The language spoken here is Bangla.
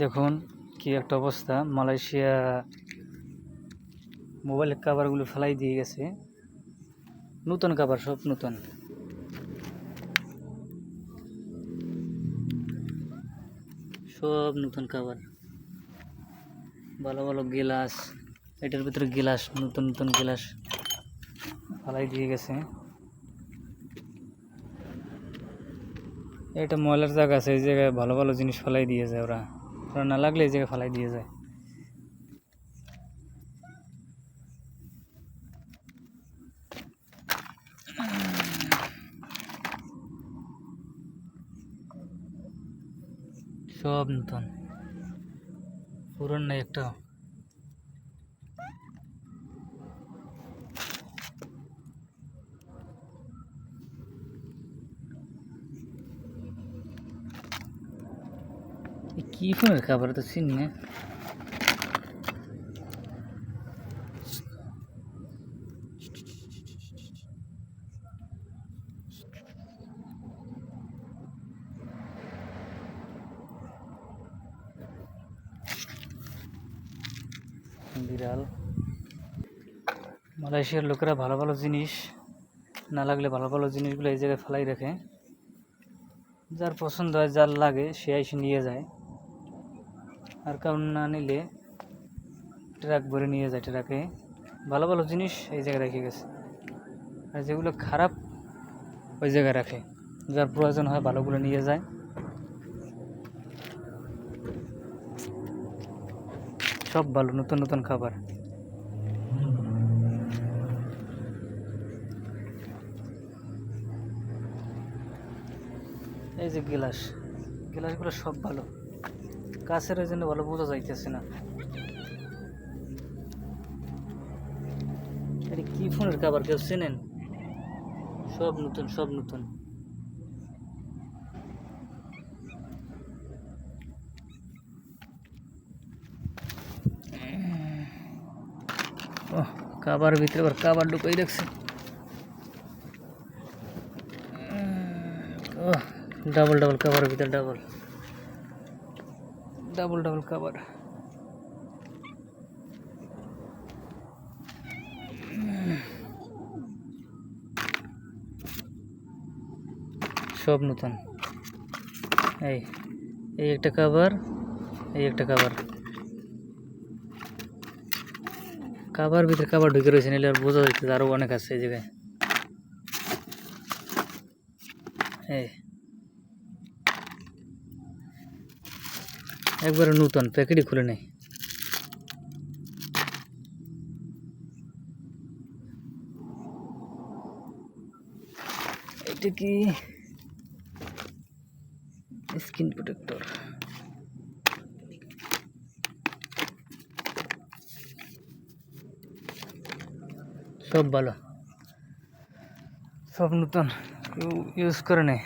দেখুন কি একটা অবস্থা। মালয়েশিয়া মোবাইলের কাভারগুলো ফেলাই দিয়ে গেছে। নতুন কাভার সব নতুন। সব নতুন কাভার ভালো ভালো গিলাস এটার ভিতরে গিলাস নতুন নতুন গিলাস ফেলাই দিয়ে গেছে। এটা ময়লার জায়গা আছে, এই জায়গায় ভালো ভালো জিনিস ফেলাই দিয়েছে ওরা। ওরা না লাগলে এই জায়গায় ফালাই দিয়ে যায়। সব নতুন। পুরন নাই একটা। কি ফোনের খাবার তো চিনি না বিড়াল। মালয়েশিয়ার লোকেরা ভালো ভালো জিনিস না লাগলে ভালো ভালো জিনিসগুলো এই জায়গায় ফেলাই রাখে। যার পছন্দ হয়, যার লাগে, সে এসে নিয়ে যায়। আর কারণ না নিলে ট্রাক ভরে নিয়ে যায় ট্রাকে। ভালো ভালো জিনিস এই জায়গায় রেখে গেছে। আর যেগুলো খারাপ, ওই জায়গায় রাখে। যার প্রয়োজন হয় ভালোগুলো নিয়ে যায়। সব ভালো, নতুন নতুন খাবার। এই যে গিলাস, গিলাসগুলো সব ভালো। কাছের ওই জন্য ভালো বোঝা যাইতেছে না। এটা কি ফোনের খাবার, কেউ চেনেন? সব নতুন সব নতুন। কাবার ভিতরে আবার কাবার ঢুকাই রাখছে। ডাবল ডাবল কাবার ভিতরে ডাবল ডাবল ডাবল কাবার সব নতুন। এই এই একটা কাবার এই একটা কাবার কাবার ভিতরে কাবার ঢুকে রয়েছে, নিলে আর বোঝা যাচ্ছে আরও অনেক আছে এই জায়গায়। এই একবারে নতুন, প্যাকেটই খুলে নেই। এটা কি? Skin protector. সব ভালো। সব নতুন, কেউ ইউজ করে নেই।